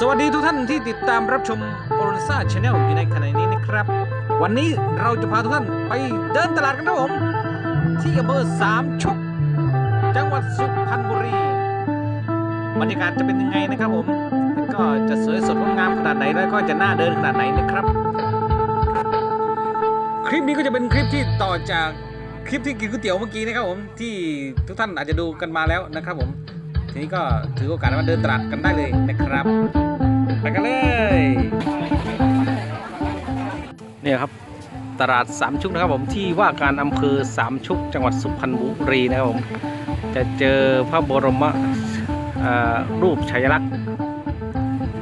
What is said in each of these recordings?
สวัสดีทุกท่านที่ติดตามรับชมโอรซ่าชาแนลอยู่ในขณะนี้นะครับ วันนี้เราจะพาทุกท่านไปเดินตลาดกันครับผม ที่อำเภอสามชุก จังหวัดสุพรรณบุรี บรรยากาศจะเป็นยังไงนะครับผมแล้วก็จะสวยสดงดงามขนาดไหนแล้วก็จะน่าเดินขนาดไหนนะครับ คลิปนี้ก็จะเป็นคลิปที่ต่อจากคลิปที่กินก๋วยเตี๋ยวเมื่อกี้นะครับผมที่ทุกท่านอาจจะดูกันมาแล้วนะครับผม ทีนี้ก็ถือโอกาสมาเดินตลาดกันได้เลยนะครับ ไปกันเลยเนี่ยครับตลาดสามชุกนะครับผมที่ว่าการอำเภอสามชุกจังหวัดสุพรรณบุรีนะครับผมจะเจอพระบรมรูปชัยลักษณ์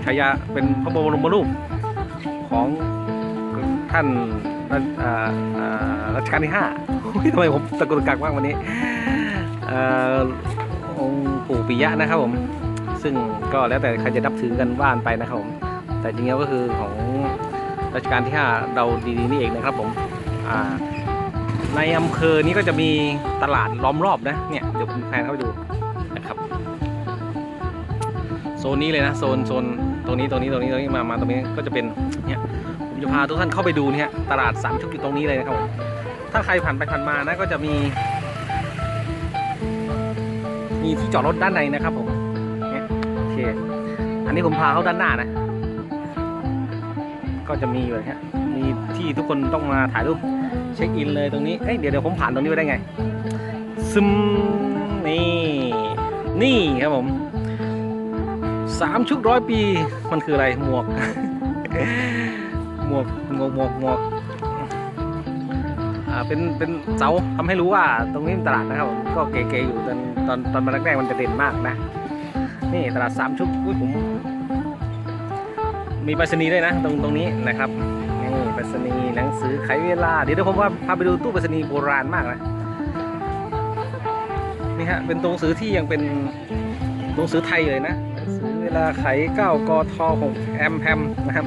ชายาเป็นพระบรมรูปของท่านรัชกาลที่ห้าทำไมผมตะกุกตะกักมากวันนี้เออองค์ ปู่ปิยะนะครับผมซึ่งก็แล้วแต่ใครจะนับถือกันว่านไปนะครับผมแต่จริงๆก็คือของรัชกาลที่ 5 เราดีๆนี่เองนะครับผมในอำเภอนี้ก็จะมีตลาดล้อมรอบนะเนี่ยเดี๋ยวผมแพนเข้าไปดูนะครับโซนนี้เลยนะโซนโซนตรงนี้ตรงนี้ตรงนี้ตรงนี้มามาตรงนี้ก็จะเป็นเนี่ยผมจะพาทุกท่านเข้าไปดูเนี่ยตลาดสามชุกอยู่ตรงนี้เลยนะครับผมถ้าใครผ่านไปผ่านมานะก็จะมี มีที่จอดรถด้านในนะครับผมเนี่ยโอเค อันนี้ผมพาเข้าด้านหน้านะ ก็จะมีแบบเนี้ยมีที่ทุกคนต้องมาถ่ายรูปเช็คอินเลยตรงนี้เอ้ยเดี๋ยวเดี๋ยวผมผ่านตรงนี้ไปได้ไง ซึมนี่ นี่ครับผมสามชุดร้อยปี มันคืออะไรหมวก หมวกหมวกหมวกหมวก เป็นเป็นเสาทำให้รู้ว่าตรงนี้เป็นตลาดนะครับก็เก๋ๆอยู่ตอนตอนตอนมาแรกๆมันจะเด่นมากนะ นี่ตลาดสามชุกอุ้ยผมมีไปรษณีย์ด้วยนะ ตรงตรงนี้นะครับนี่ไปรษณีย์หนังสือไขเวลาเดี๋ยวเดี๋ยวผมว่าพาไปดูตู้ไปรษณีย์โบราณมากนะนี่ฮะเป็นตัวหนังสือที่ยังเป็นตัวหนังสือไทยเลยนะหนังสือเวลาไข9กท6แอมแฮมนะครับ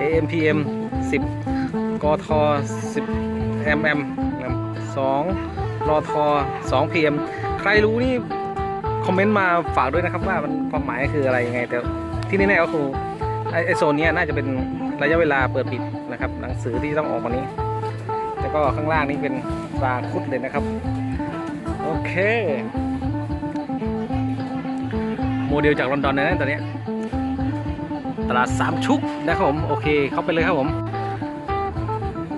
AM PM 10กท10 mm นะครับ2รอท2 PM ใครรู้นี่คอมเมนต์มาฝากด้วยนะครับว่ามันความหมายคืออะไรยังไง แต่ที่แน่ๆก็คือไอไอโซนนี้น่าจะเป็นระยะเวลาเปิดปิดนะครับ หนังสือที่ต้องออกมานี้ แล้วก็ข้างล่างนี่เป็นตาคุดเลยนะครับ โอเค โมเดลจากลอนดอนเลยนะตอนนี้ตลาดสามชุกนะครับผม โอเค เข้าไปเลยครับผม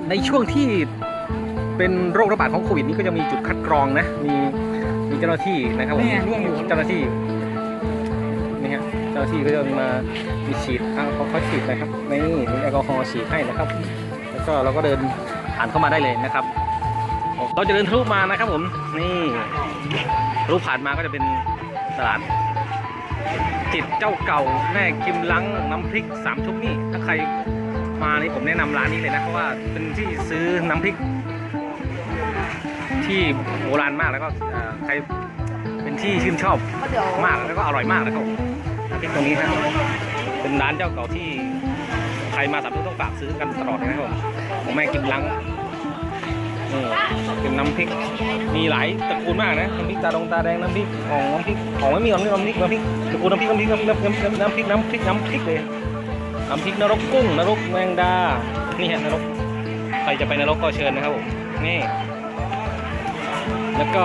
ในช่วงที่ เป็นโรคระบาดของโควิดนี้ก็จะมีจุดคัดกรองนะ มีมีเจ้าหน้าที่นะครับผมนี่ไงร่วงอยู่เจ้าหน้าที่นี่ฮะเจ้าหน้าที่ก็จะมามีฉีดแอลกอฮอล์ฉีดนะครับนี่มีแอลกอฮอล์ฉีดให้นะครับ แล้วก็เราก็เดินผ่านเข้ามาได้เลยนะครับ เราจะเดินทะลุมานะครับผมนี่ทะลุผ่านมาก็จะเป็นตลาดจิตเจ้าเก่าแม่กิมลังน้ำพริกสามชุกนี่ถ้าใครมานี่ผมแนะนำร้านนี้เลยนะเพราะว่าเป็นที่ซื้อน้ำพริก ที่โบราณมากแล้วก็เอ่อใครเป็นที่ชื่นชอบมากแล้วก็อร่อยมากนะครับน้ำพริกตรงนี้ฮะเป็นร้านเจ้าเก่าที่ใครมาสามทุกต้องฝากซื้อกันตลอดเลยนะครับผมแม่กิมลังนี่เป็นน้ำพริกมีหลายตระกูลมากนะน้ำพริกตาดงตาแดงน้ำพริกของน้ำพริกของไม่มีน้ำพริกน้ำพริกน้ำพริกตระกูลน้ำพริกน้ำพริกน้ำพริกน้ำพริกน้ำพริกน้ำพริกน้ำพริกเลยน้ำพริกนรกกุ้งนรกแมงดานี่ฮะนรกใครจะไปนรกก็เชิญนะครับผมนี่ แล้วก็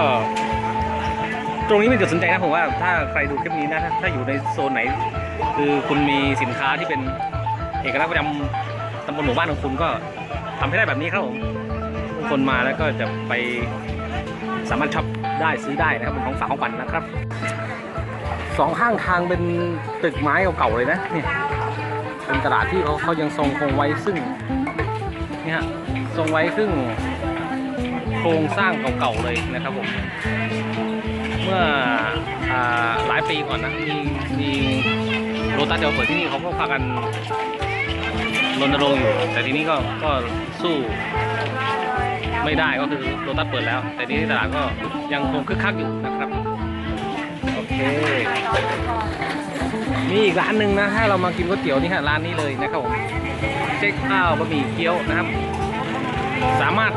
ตรงนี้เป็นจุดสนใจนะผมว่าถ้าใครดูคลิปนี้นะถ้าอยู่ในโซนไหน คือคุณมีสินค้าที่เป็นเอกลักษณ์ประจำตำบลหมู่บ้านของคุณก็ทำให้ได้แบบนี้ครับผมคนมาแล้วก็จะไปสามารถช็อปได้ซื้อได้นะครับเป็นของฝากของปั่นนะครับสองข้างทางเป็นตึกไม้เก่าๆเลยนะเนี่ยเป็นตลาดที่เขาเขายังทรงคงไว้ซึ่งเนี่ยฮะทรงไว้ซึ่ง โครงสร้างเก่าๆเลยนะครับผม เมื่ออหลายปีก่อนนะ มีมีโรตัสเดียวเปิดที่นี่เขาก็พากันรณรงค์อยู่ แต่ทีนี้ก็ก็สู้ไม่ได้ก็คือโรตัสเปิดแล้ว แต่ทีนี้ตลาดก็ยังคงคึกคักอยู่นะครับโอเคมีอีกร้านหนึ่งนะถ้าเรามากินก๋วยเตี๋ยวนี่ฮะร้านนี้เลยนะครับผมเจ๊ข้าวบะหมี่เกี๊ยวนะครับ สามารถ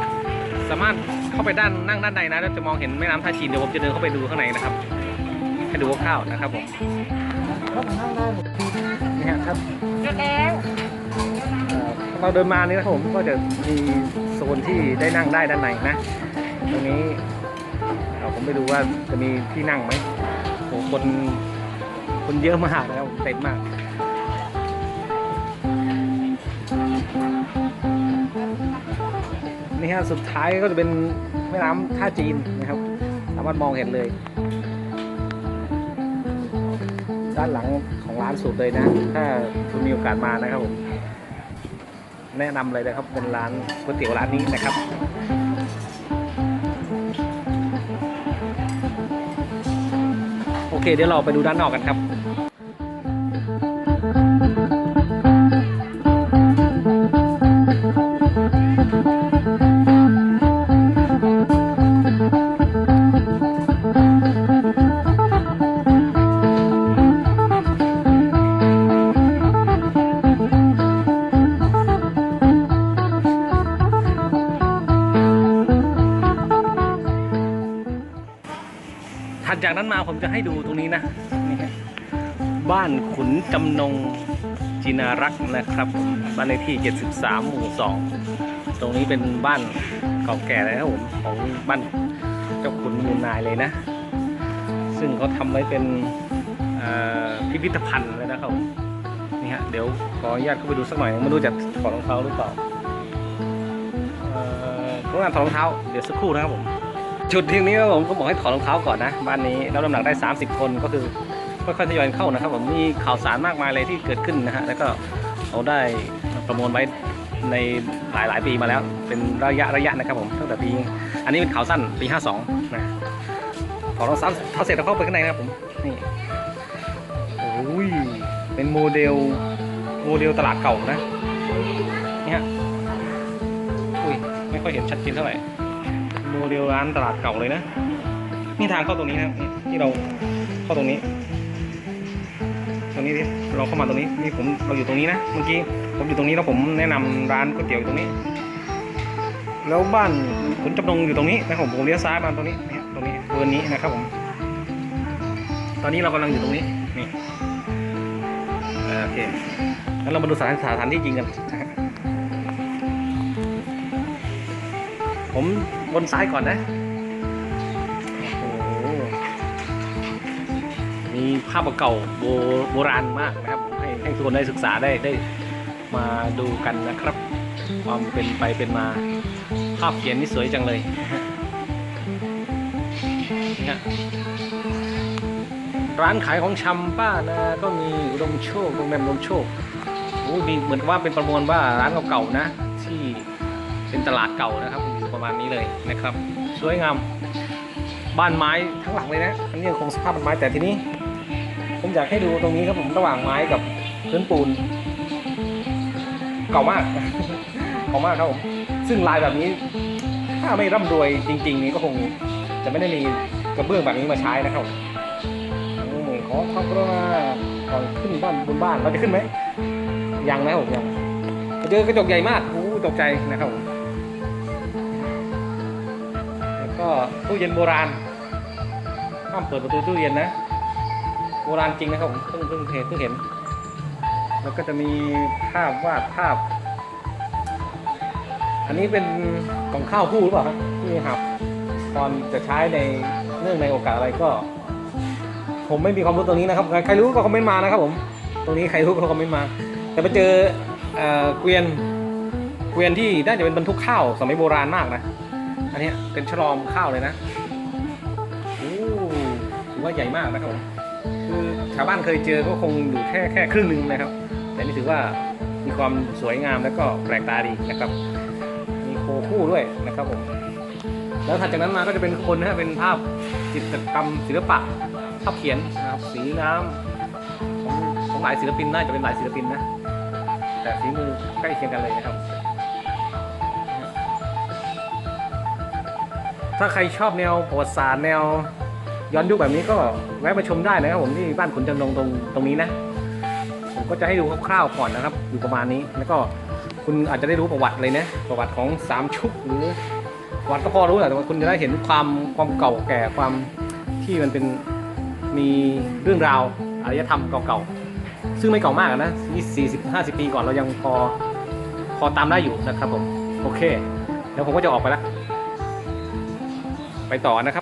สามารถ เข้าไปด้านนั่งด้านในนะแล้วจะมองเห็นแม่น้ำท่าจีนเดี๋ยวผมจะเดินเข้าไปดูข้างในนะครับ ให้ดูคร่าวๆนะครับผมแล้วผมนั่งได้หมดนนี่ฮะครับเสร็จแล้วเอ่อเราเดินมานี่นะครับผมก็จะมีโซนที่ได้นั่งได้ด้านในนะตรงนี้เอ่อผมไปดูว่าจะมีที่นั่งไหมโอ้คนคนเยอะมากนะครับเต็มมาก นี่ฮะสุดท้ายก็จะเป็นแม่น้ำท่าจีนนะครับ สามารถมองเห็นเลย ด้านหลังของร้านสุดเลยนะ ถ้าคุณมีโอกาสมานะครับผมแนะนำเลยนะครับเป็นร้านก๋วยเตี๋ยวร้านนี้นะครับโอเคเดี๋ยวเราไปดูด้านนอกกันครับ นั้นมาผมจะให้ดูตรงนี้นะนี่ฮะบ้านขุนจำนงจินารักษ์นะครับบ้านเลขที่ 73 หมู่ 2 ตรงนี้เป็นบ้านเก่าแก่เลยนะผมของบ้านเจ้าขุนมูลนายเลยนะ ซึ่งเขาทำไว้เป็นพิพิธภัณฑ์เลยนะครับผมนี่ฮะเดี๋ยวขออนุญาตเข้าไปดูสักหน่อยไม่รู้จะถอดรองเท้าหรือเปล่าต้องการถอดรองเท้าเดี๋ยวสักครู่นะครับผม จุดที่นี้ครับผมก็บอกให้ถอดรองเท้าก่อนนะบ้านนี้รับน้ำหนักได้ 30 คนก็คือค่อยๆทยอยเข้านะครับผมมีข่าวสารมากมายเลยที่เกิดขึ้นนะฮะแล้วก็เราได้ประมวลไว้ในหลายๆ ปีมาแล้ว เป็นระยะระยะนะครับผมตั้งแต่ปี อันนี้เป็นข่าวสั้นปี 52นะถอดรองเท้าเท้าเสร็จแล้วเข้าไปข้างในนะครับผมนี่โอ้ยเป็นโมเดลโมเดลตลาดเก่านะเนี่ยอุ้ยไม่ค่อยเห็นชัดเจนเท่าไหร่ โมเดลร้านตลาดเก่าเลยนะ นี่ทางเข้าตรงนี้นะที่เราเข้าตรงนี้ ตรงนี้ที่เราเข้ามาตรงนี้นี่ผมเราอยู่ตรงนี้นะเมื่อกี้ผมอยู่ตรงนี้แล้วผมแนะนำร้านก๋วยเตี๋ยวอยู่ตรงนี้ แล้วบ้านคุณจำนงอยู่ตรงนี้นะครับผมผมเลี้ยวซ้ายมาตรงนี้เนี่ยตรงนี้เบอร์นี้นะครับผม ตอนนี้เรากำลังอยู่ตรงนี้นี่โอเคงั้นเรามาดูสถานสถานที่จริงกันผม บนซ้ายก่อนนะ โอ้โห มีภาพเก่าโบโบราณมากนะครับ ให้ให้ทุกคนได้ศึกษาได้ได้มาดูกันนะครับ ความเป็นไปเป็นมา ภาพเขียนนี่สวยจังเลยนะร้านขายของชำป้านะก็มีอุดมโชคโรงแรมอุดมโชคโอ้มีเหมือนว่าเป็นประมวลว่าร้านเก่าๆนะ เป็นตลาดเก่านะครับอยู่ประมาณนี้เลยนะครับ สวยงามบ้านไม้ทั้งหลังเลยนะอันนี้ยังคงสภาพเป็นไม้แต่ทีนี้ ผมอยากให้ดูตรงนี้ครับผมระหว่างไม้กับพื้นปูน เก่ามากเก่ามากครับผมซึ่งลายแบบนี้ ถ้าไม่ร่ำรวยจริง ๆ นี่ก็คงจะไม่ได้มีกระเบื้องแบบนี้มาใช้นะครับอืมขอความกรุณาก่อนขึ้นบ้านบนบ้านเราจะขึ้นไหมยังนะผมยังเจอกระจกใหญ่มากโอ้ตกใจนะครับผม ก็ตู้เย็นโบราณห้ามเปิดประตูตู้เย็นนะ โบราณจริงนะครับผมเพิ่งเพิ่งเห็นเพิ่งเห็น แล้วก็จะมีภาพวาดภาพ อันนี้เป็นของข้าวคู่หรือเปล่าครับที่หับตอนจะใช้ในเนื่องในโอกาสอะไรก็ ผมไม่มีความรู้ตรงนี้นะครับ ใครรู้ก็คอมเมนต์มานะครับผม ตรงนี้ใครรู้ก็คอมเมนต์มา แต่ไปเจอเกวียนเกวียนที่น่าจะเป็นบรรทุกข้าวสมัยโบราณมากนะ อันนี้เป็นฉลอมข้าวเลยนะโอ้ถือว่าใหญ่มากนะครับผมคือชาวบ้านเคยเจอก็คงอยู่แค่แค่ครึ่งหนึ่งนะครับ แต่นี่ถือว่ามีความสวยงามแล้วก็แปลกตาดีนะครับ มีโคคู่ด้วยนะครับผมแล้วถัดจากนั้นมาก็จะเป็นคนนะเป็นภาพจิตรกรรมศิลปะภาพเขียนนะครับสีน้ำของของหลายศิลปินน่าจะเป็นหลายศิลปินนะแต่ฝีมือใกล้เคียงกันเลยนะครับ ถ้าใครชอบแนวประวัติศาสตร์แนว ย้อนยุคแบบนี้ก็แวะมาชมได้นะครับผมที่บ้านขุนจำนงตรงตรงนี้นะ ผมก็จะให้ดูคร่าวๆก่อนนะครับ อยู่ประมาณนี้แล้วก็คุณอาจจะได้รู้ประวัติเลยนะประวัติของสามชุกหรือประวัติก็พอรู้แหละแต่ว่าคุณจะได้เห็นความความเก่าแก่ความที่มันเป็นมีเรื่องราวอารยธรรมเก่าๆซึ่งไม่เก่ามากนะยี่สิบห้าสิบปีก่อนเรายังพอพอตามได้อยู่นะครับผมโอเค แล้วผมก็จะออกไปละ ไปต่อนะครับ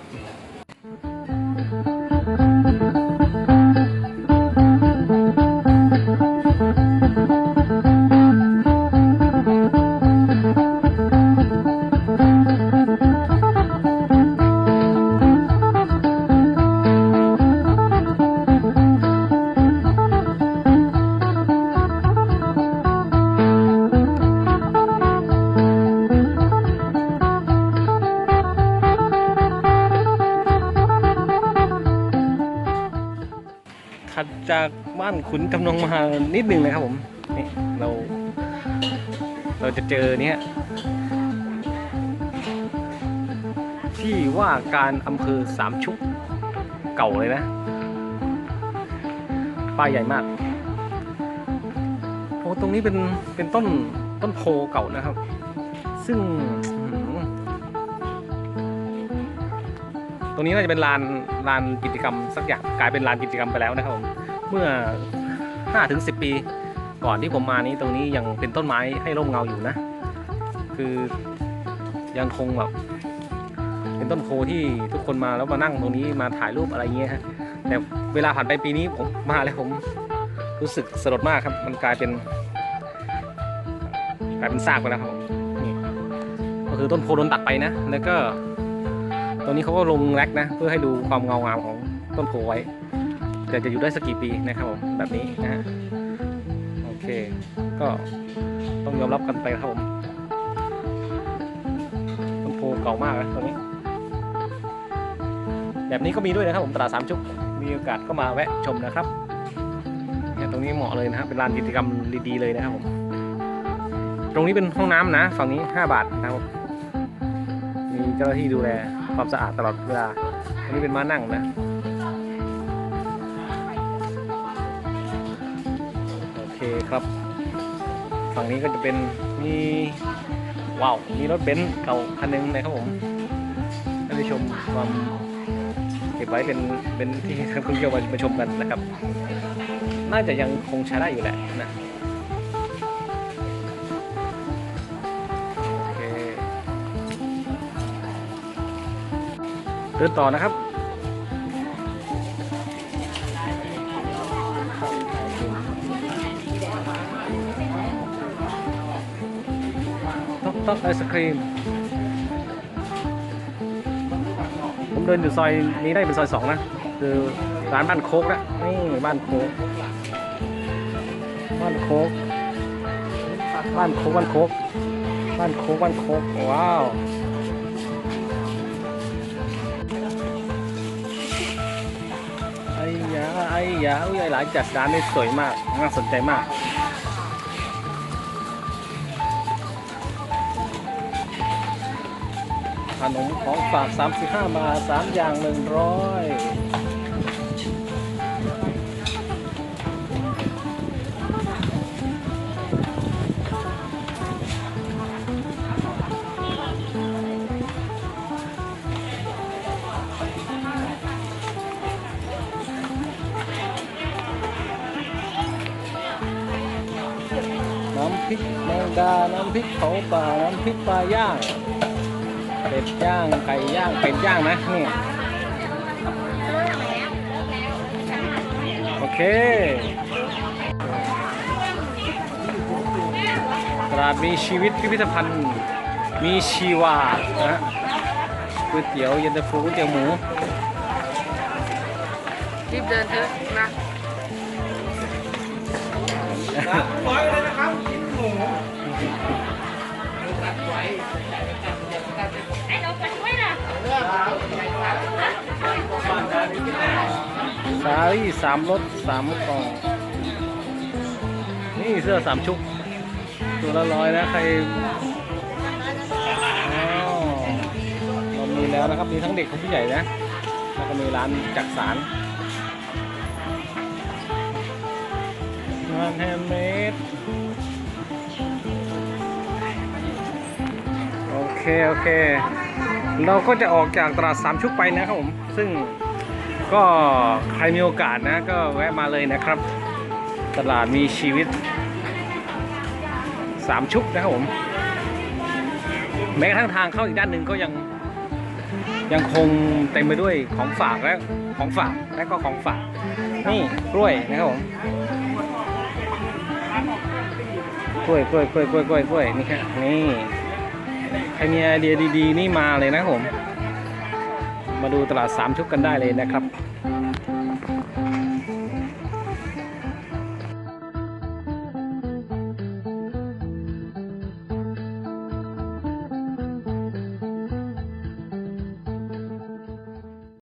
ขุนจำนองมานิดนึงนะครับผมนี่เรา เราจะเจอเนี่ยที่ว่าการอำเภอสามชุกเก่าเลยนะ ป้ายใหญ่มากโอ้ตรงนี้เป็นเป็นต้นต้นโพเก่านะครับ ซึ่งตรงนี้น่าจะเป็นลานลานกิจกรรมสักอย่างกลายเป็นลานกิจกรรมไปแล้วนะครับผมเมื่อ 5ถึง10 ปี ก่อนที่ผมมานี้ตรงนี้ยังเป็นต้นไม้ให้ร่มเงาอยู่นะ คือยังคงแบบเป็นต้นโพที่ทุกคนมาแล้วมานั่งตรงนี้มาถ่ายรูปอะไรเงี้ยฮะแต่เวลาผ่านไปปีนี้ผมมาแล้วผมรู้สึกสลดมากครับ มันกลายเป็นกลายเป็นซากไปแล้วครับนี่ก็คือต้นโพโดนตัดไปนะ แล้วก็ตรงนี้เขาก็ลงแร็กนะ เพื่อให้ดูความเงางามของต้นโพไว้ แต่จะอยู่ได้สักกี่ปีนะครับผมแบบนี้นะฮะโอเค ก็ต้องยอมรับกันไปครับผมต้นโพเก่ามากนะตรงนี้ แบบนี้ก็มีด้วยนะครับผมตลาดสามชุกมีโอกาสก็มาแวะชมนะครับเนี่ยตรงนี้เหมาะเลยนะครับเป็นลานกิจกรรมดีๆเลยนะครับผมตรงนี้เป็นห้องน้ำนะ ฝั่งนี้ 5 บาทนะครับมมีเจ้าหน้าที่ดูแลความสะอาดตลอดเวลาตรงนี้เป็นม้านั่งนะ คครับฝั่งนี้ก็จะเป็นมีว้าวมีรถเบนซ์เก่าคันหนึงนะครับผมท่านผู้ชมความเก็บไว้เป็นเป็นที่ท่านผู้ชมมาชมกันนะครับ น่าจะยังคงใช้ได้อยู่แหละนะโอเคเดินต่อนะครับ อกต๊อกไอศครีม ผมเดินอยู่ซอยนี้ได้เป็นซอยสองนะ คือร้านบ้านโคกนะนี่บ้านโคก บ้านโคก บ้านโคกบ้านโคก บ้านโคกบ้านโคก ว้าวไอ้ยาไอ้ยาอุ้ยหลายจัดร้านได้สวยมาก น่าสนใจมาก ขนมของฝาก 35บาท3อย่าง 100น้ำพริกแมงดา น้ำพริกเผาป่า น้ำพริกปลาย่าง เป็ดย่างไก่ย่างเป็ดย่างนะนี่โอเคตลาดมีชีวิตพิพิธภัณฑ์มีชีวานะฮะก๋วยเตี๋ยวเย็นตาโฟก๋วยเตี๋ยวหมูรีบเดินเถอะนะร้อยเลยนะครับกินหมู สาลี่สามรสสามกล่อง นี่เสื้อสามชุก ตัวละร้อยนะใครเรามีแล้วนะครับ มีทั้งเด็กทั้งผู้ใหญ่นะ แล้วก็มีร้านจักสารงานแฮนด์เมดโอเค โอเค เราก็จะออกจากตลาดสามชุกไปนะครับผม ซึ่งก็ใครมีโอกาสนะก็แวะมาเลยนะครับ ตลาดมีชีวิตสามชุกนะครับผม แม้กระทั่งทางเข้าอีกด้านหนึ่งก็ยังยังคงเต็มไปด้วยของฝากและของฝากและก็ของฝาก นี่กล้วยนะครับผมกล้วยกล้วยกล้วยกล้วยกล้วยกล้วยนี่ครับนี่ ใครมีไอเดียดีๆ นี่มาเลยนะผม มาดูตลาดสามชุกกันได้เลยนะครับ